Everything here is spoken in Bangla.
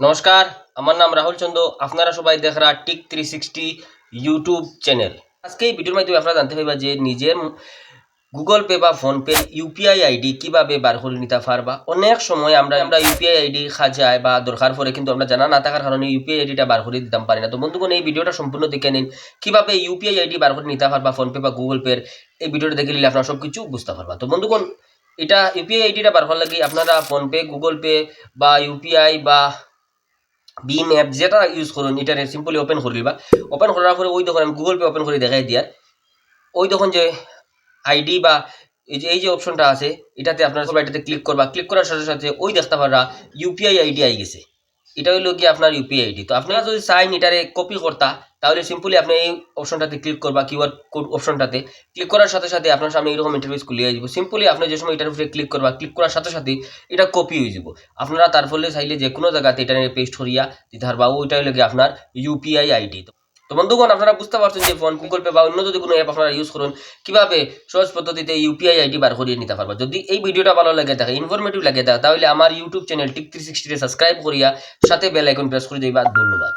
নমস্কার, আমার নাম রাহুল চন্দ। আপনারা সবাই দেখরা tick three sixty YouTube channel আজকে এই ভিডিওর মাধ্যমে আপনারা জানতে পারবা যে নিজের গুগল পে বা ফোনপে ইউপিআই আইডি কীভাবে বার করে নিতে পারবা। অনেক সময় আমরা আমরা ইউপিআই আইডি খাজায় বা দরকার পড়ে কিন্তু আমরা জানা না থাকার কারণে ইউপিআই আইডিটা বার করে দিতাম পারি না। তো বন্ধুগণ, এই ভিডিওটা সম্পূর্ণ দেখে নিন। কীভাবে ইউপিআই আইডি বার করে নিতে পারবা ফোনপে বা গুগল পের এই ভিডিওটা দেখে নিলে আপনারা সব কিছু বুঝতে পারবা। তো বন্ধুগণ, এটা ইউপিআই আইডিটা বার করার লাগে আপনারা ফোনপে গুগল পে বা ইউপিআই বা বিম এপ যেটা ইউজ করুন, এটা সিম্পলি ওপেন করে দিবা ওপেন করার পরে ওই দোকান আমি গুগল পে ওপেন করে দেখাই দিয়ার ওই দোকান যে আইডি বা এই যে এই যে অপশনটা আছে, এটাতে আপনার সবাই এটাতে ক্লিক করবা ক্লিক করার সাথে সাথে ওই দেখতে পারা ইউপিআই আইডি আই গেছে। এটা হইল কি আপনার ইউপিআই আইডি তো আপনারা যদি চাইন এটারে কপি করতা তাহলে সিম্পলি আপনি এই অপশনটাতে ক্লিক করবা কিউআর কোড অপশনটাতে ক্লিক করার সাথে সাথে আপনার সামনে এরকম ইন্টারভিউস খুলিয়ে যাব সিম্পলি আপনি যে সময় উপরে ক্লিক করবা ক্লিক করার সাথে সাথে এটা কপি হয়ে যাব। আপনারা তার ফলে চাইলে যে কোনো জায়গাতে এটা নিয়ে পেস্ট করিয়া দিতে পারবা ওইটাই লাগে আপনার ইউপিআই আইডি তো। বন্ধুগণ, আপনারা বুঝতে পারছেন যে ফোন গুগল পে বা অন্য যদি কোনো অ্যাপ আপনারা ইউজ করুন, কীভাবে সহজ পদ্ধতিতে ইউপিআই আইডি বার করিয়ে নিতে পারবা? যদি এই ভিডিওটা ভালো লাগে থাকে ইনফরমেটিভ লাগে থাকে তাহলে আমার ইউটিউব চ্যানেল টিক থ্রি সিক্সটিতে সাবস্ক্রাইব করিয়া সাথে বেল আইকন প্রেস করে দিবা। ধন্যবাদ।